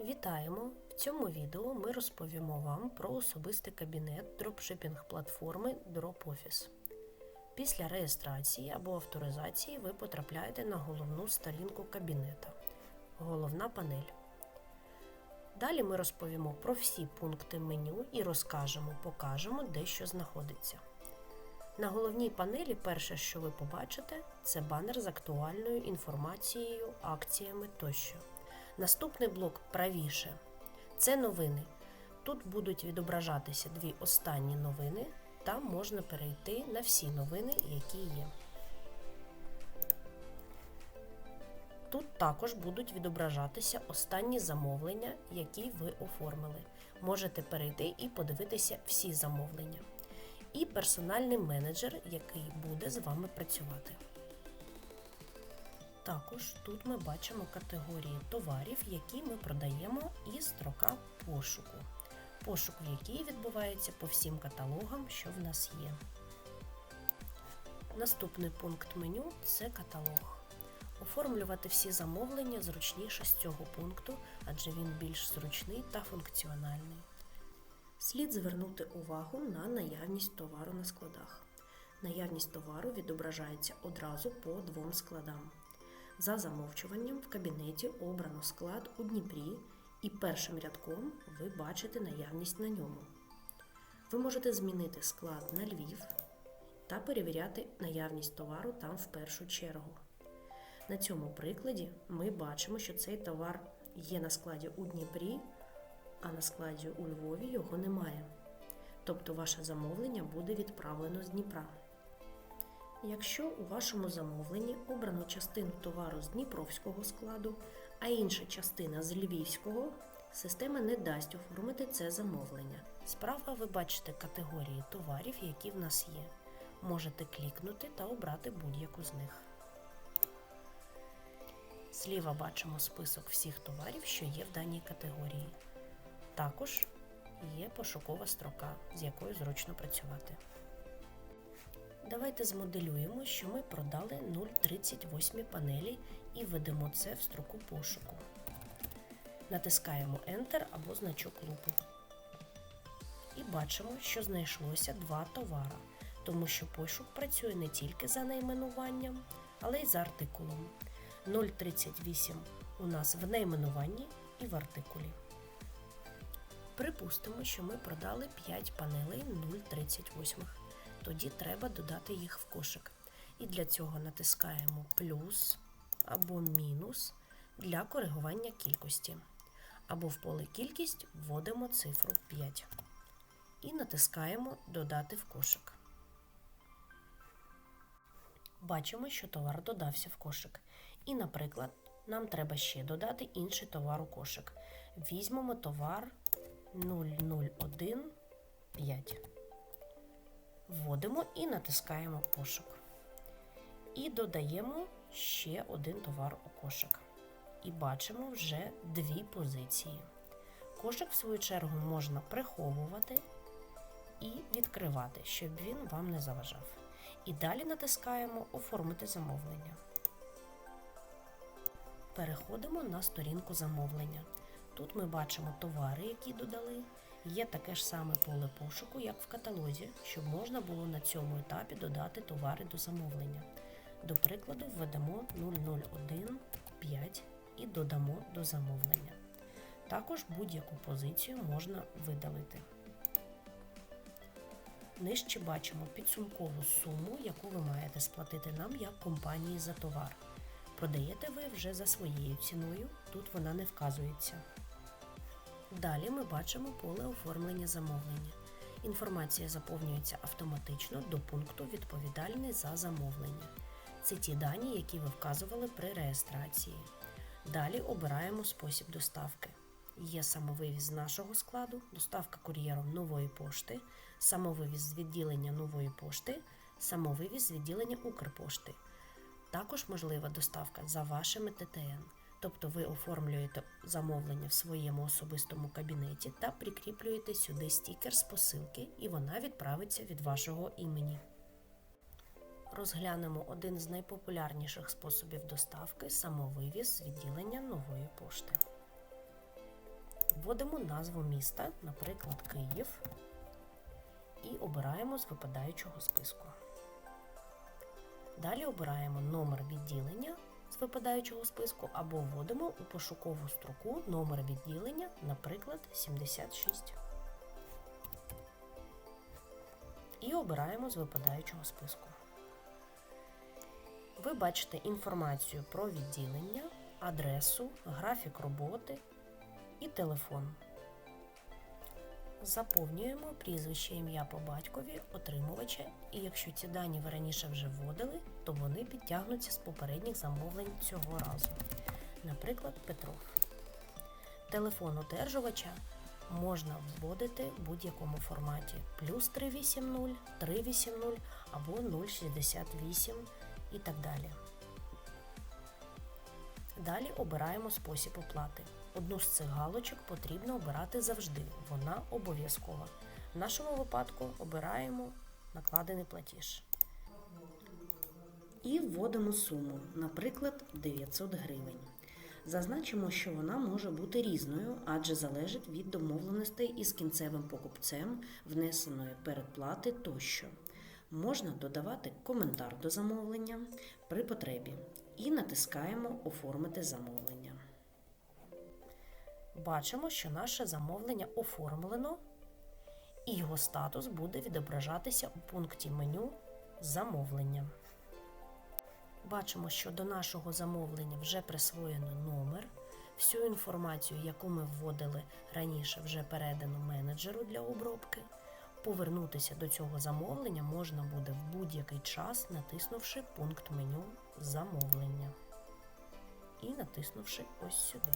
Вітаємо! В цьому відео ми розповімо вам про особистий кабінет дропшипінг платформи DropOffice. Після реєстрації або авторизації ви потрапляєте на головну сторінку кабінета Головна панель. Далі ми розповімо про всі пункти меню і розкажемо, покажемо, де що знаходиться. На головній панелі перше, що ви побачите, це банер з актуальною інформацією, акціями тощо. Наступний блок правіше це новини. Тут будуть відображатися дві останні новини. Там можна перейти на всі новини, які є. Тут також будуть відображатися останні замовлення, які ви оформили. Можете перейти і подивитися всі замовлення. І персональний менеджер, який буде з вами працювати. Також тут ми бачимо категорії товарів, які ми продаємо, і строка пошуку. Пошук, в якій відбувається по всім каталогам, що в нас є. Наступний пункт меню це каталог. Оформлювати всі замовлення зручніше з цього пункту, адже він більш зручний та функціональний. Слід звернути увагу на наявність товару на складах. Наявність товару відображається одразу по двом складам. За замовчуванням в кабінеті обрано склад у Дніпрі і першим рядком ви бачите наявність на ньому. Ви можете змінити склад на Львів та перевіряти наявність товару там в першу чергу. На цьому прикладі ми бачимо, що цей товар є на складі у Дніпрі, а на складі у Львові його немає. Тобто ваше замовлення буде відправлено з Дніпра. Якщо у вашому замовленні обрано частину товару з Дніпровського складу, а інша частина з Львівського, система не дасть оформити це замовлення. Справа ви бачите категорії товарів, які в нас є. Можете клікнути та обрати будь-яку з них. Зліва бачимо список всіх товарів, що є в даній категорії. Також є пошукова строка, з якою зручно працювати. Давайте змоделюємо, що ми продали 0,38 панелі і введемо це в строку пошуку. Натискаємо Enter або значок лупи. І бачимо, що знайшлося два товара, тому що пошук працює не тільки за найменуванням, але й за артикулом. 0,38 у нас в найменуванні і в артикулі. Припустимо, що ми продали 5 панелей 0,38 тоді треба додати їх в кошик. І для цього натискаємо плюс або мінус для коригування кількості. Або в поле кількість вводимо цифру 5. І натискаємо Додати в кошик. Бачимо, що товар додався в кошик. І, наприклад, нам треба ще додати інший товар у кошик. Візьмемо товар 001,5. Вводимо і натискаємо пошук. І додаємо ще один товар у кошик. І бачимо вже дві позиції. Кошик, в свою чергу, можна приховувати і відкривати, щоб він вам не заважав. І далі натискаємо Оформити замовлення. Переходимо на сторінку замовлення. Тут ми бачимо товари, які додали. Є таке ж саме поле пошуку, як в каталозі, щоб можна було на цьому етапі додати товари до замовлення. До прикладу, введемо 001.5 і додамо до замовлення. Також будь-яку позицію можна видалити. Нижче бачимо підсумкову суму, яку ви маєте сплатити нам як компанії за товар. Продаєте ви вже за своєю ціною, тут вона не вказується. Далі ми бачимо поле оформлення замовлення. Інформація заповнюється автоматично до пункту Відповідальний за замовлення. Це ті дані, які ви вказували при реєстрації. Далі обираємо спосіб доставки. Є самовивіз нашого складу, доставка кур'єром нової пошти, самовивіз з відділення нової пошти, самовивіз з відділення Укрпошти. Також можлива доставка за вашими ТТН. Тобто ви оформлюєте замовлення в своєму особистому кабінеті та прикріплюєте сюди стікер з посилки, і вона відправиться від вашого імені. Розглянемо один з найпопулярніших способів доставки самовивіз з відділення нової пошти. Вводимо назву міста, наприклад, Київ, і обираємо з випадаючого списку. Далі обираємо номер відділення з випадаючого списку або вводимо у пошукову строку номер відділення, наприклад, 76. І обираємо з випадаючого списку. Ви бачите інформацію про відділення, адресу, графік роботи і телефон. Заповнюємо прізвище ім'я по батькові отримувача, і якщо ці дані ви раніше вже вводили, то вони підтягнуться з попередніх замовлень цього разу. Наприклад, Петров. Телефон одержувача можна вводити в будь-якому форматі плюс 380, 380 або 068 і так далі. Далі обираємо спосіб оплати. Одну з цих галочок потрібно обирати завжди, вона обов'язкова. В нашому випадку обираємо накладений платіж. І вводимо суму, наприклад, 900 гривень. Зазначимо, що вона може бути різною, адже залежить від домовленостей із кінцевим покупцем, внесеної передплати тощо. Можна додавати коментар до замовлення при потребі і натискаємо Оформити замовлення. Бачимо, що наше замовлення оформлено, і його статус буде відображатися у пункті меню Замовлення. Бачимо, що до нашого замовлення вже присвоєно номер. Всю інформацію, яку ми вводили раніше, вже передано менеджеру для обробки. Повернутися до цього замовлення можна буде в будь-який час, натиснувши пункт меню Замовлення і натиснувши ось сюди.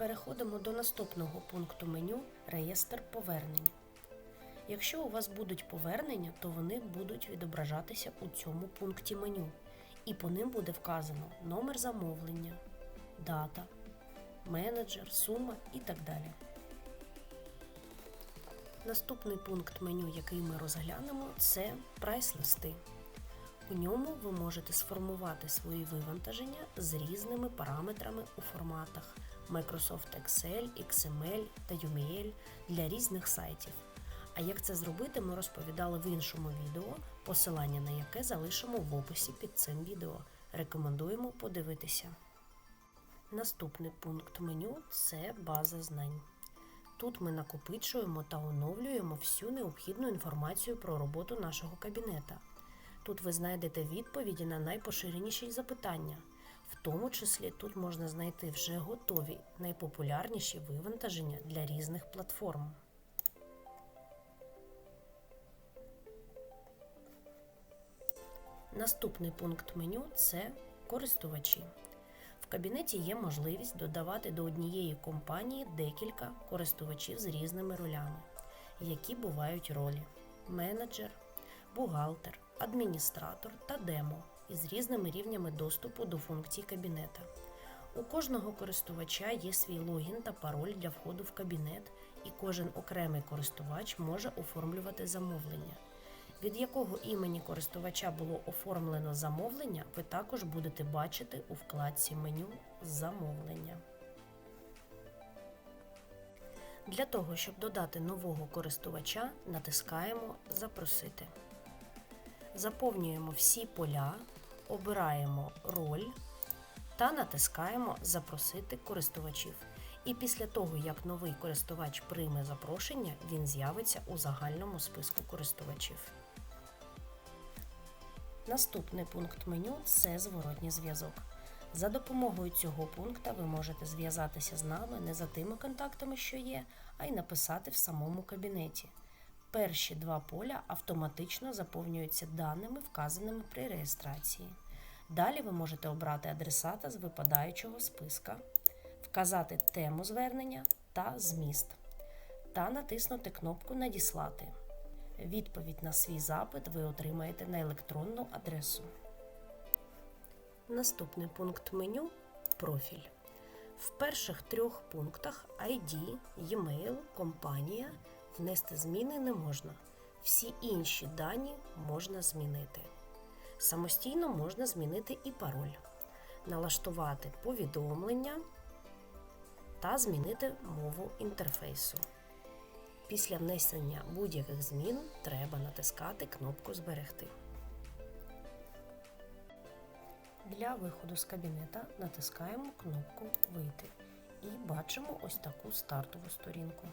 Переходимо до наступного пункту меню Реєстр повернень. Якщо у вас будуть повернення, то вони будуть відображатися у цьому пункті меню, і по ним буде вказано номер замовлення, дата, менеджер, сума і так далі. Наступний пункт меню, який ми розглянемо, це прайс-листи. У ньому ви можете сформувати свої вивантаження з різними параметрами у форматах Microsoft Excel, XML та UML для різних сайтів. А як це зробити, ми розповідали в іншому відео, посилання на яке залишимо в описі під цим відео. Рекомендуємо подивитися. Наступний пункт меню це база знань. Тут ми накопичуємо та оновлюємо всю необхідну інформацію про роботу нашого кабінета. Тут ви знайдете відповіді на найпоширеніші запитання. В тому числі тут можна знайти вже готові найпопулярніші вивантаження для різних платформ. Наступний пункт меню це користувачі. В кабінеті є можливість додавати до однієї компанії декілька користувачів з різними ролями, які бувають ролі: менеджер, бухгалтер, адміністратор та демо із різними рівнями доступу до функцій кабінета. У кожного користувача є свій логін та пароль для входу в кабінет, і кожен окремий користувач може оформлювати замовлення. Від якого імені користувача було оформлено замовлення, ви також будете бачити у вкладці меню Замовлення. Для того, щоб додати нового користувача, натискаємо Запросити. Заповнюємо всі поля, обираємо роль та натискаємо Запросити користувачів. І після того, як новий користувач прийме запрошення, він з'явиться у загальному списку користувачів. Наступний пункт меню це зворотній зв'язок. За допомогою цього пункта ви можете зв'язатися з нами не за тими контактами, що є, а й написати в самому кабінеті. Перші два поля автоматично заповнюються даними, вказаними при реєстрації. Далі ви можете обрати адресата з випадаючого списка, вказати тему звернення та зміст та натиснути кнопку Надіслати. Відповідь на свій запит ви отримаєте на електронну адресу. Наступний пункт меню профіль. В перших трьох пунктах ID, e-mail, компанія внести зміни не можна. Всі інші дані можна змінити. Самостійно можна змінити і пароль, налаштувати повідомлення та змінити мову інтерфейсу. Після внесення будь-яких змін треба натискати кнопку Зберегти. Для виходу з кабінета натискаємо кнопку Вийти і бачимо ось таку стартову сторінку.